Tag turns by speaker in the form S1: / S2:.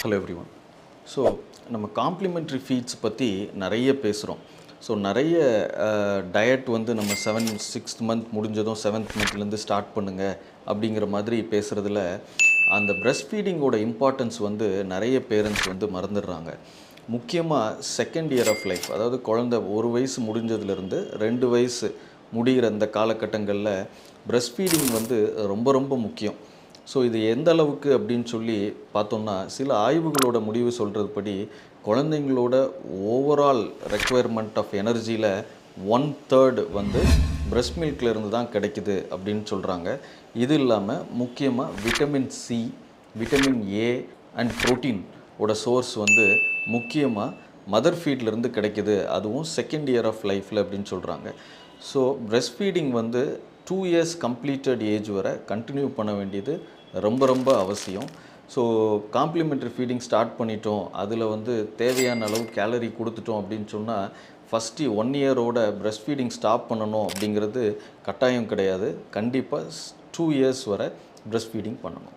S1: Hello everyone so நம்ம complementary feeds பற்றி நிறைய பேசுகிறோம் ஸோ நிறைய டயட் வந்து நம்ம செவன் சிக்ஸ்த் மந்த் முடிஞ்சதும் செவன்த் மந்த்லேருந்து ஸ்டார்ட் பண்ணுங்க அப்படிங்கிற மாதிரி பேசுகிறதுல அந்த பிரஸ்ட் ஃபீடிங்கோட இம்பார்ட்டன்ஸ் வந்து நிறைய பேரண்ட்ஸ் வந்து மறந்துடுறாங்க. முக்கியமாக செகண்ட் இயர் ஆஃப் லைஃப் அதாவது குழந்தை ஒரு வயசு முடிஞ்சதுலேருந்து ரெண்டு வயசு முடிகிற அந்த காலகட்டங்களில் பிரஸ்ட் ஃபீடிங் வந்து ரொம்ப ரொம்ப முக்கியம். ஸோ இது எந்த அளவுக்கு அப்படின்னு சொல்லி பார்த்தோம்னா சில ஆய்வுகளோட முடிவு சொல்கிறது படி குழந்தைங்களோட ஓவரால் ரெக்குவயர்மெண்ட் ஆஃப் எனர்ஜியில் ஒன் தேர்ட் வந்து பிரஸ்ட் மில்க்லேருந்து தான் கிடைக்குது அப்படின்னு சொல்கிறாங்க இது இல்லாமல் முக்கியமாக vitamin C vitamin A and protein ஓட சோர்ஸ் வந்து முக்கியமாக மதர் ஃபீட்லேருந்து கிடைக்கிது. அதுவும் செகண்ட் இயர் ஆஃப் லைஃப்பில் அப்படின்னு சொல்கிறாங்க ஸோ பிரஸ்ட் ஃபீடிங் வந்து டூ இயர்ஸ் கம்ப்ளீட்டட் ஏஜ் வரை கண்டினியூ பண்ண வேண்டியது ரொம்ப ரொம்ப அவசியம். ஸோ காம்ப்ளிமெண்ட்ரி ஃபீடிங் ஸ்டார்ட் பண்ணிட்டோம். அதில் வந்து தேவையான அளவு கேலரி கொடுத்துட்டோம் அப்படின்னு சொன்னால் ஃபஸ்ட்டு ஒன் இயரோட பிரஸ்ட் ஃபீடிங் ஸ்டாப் பண்ணணும் அப்படிங்கிறது கட்டாயம் கிடையாது. கண்டிப்பாக டூ இயர்ஸ் வரை பிரஸ்ட் ஃபீடிங் பண்ணணும்.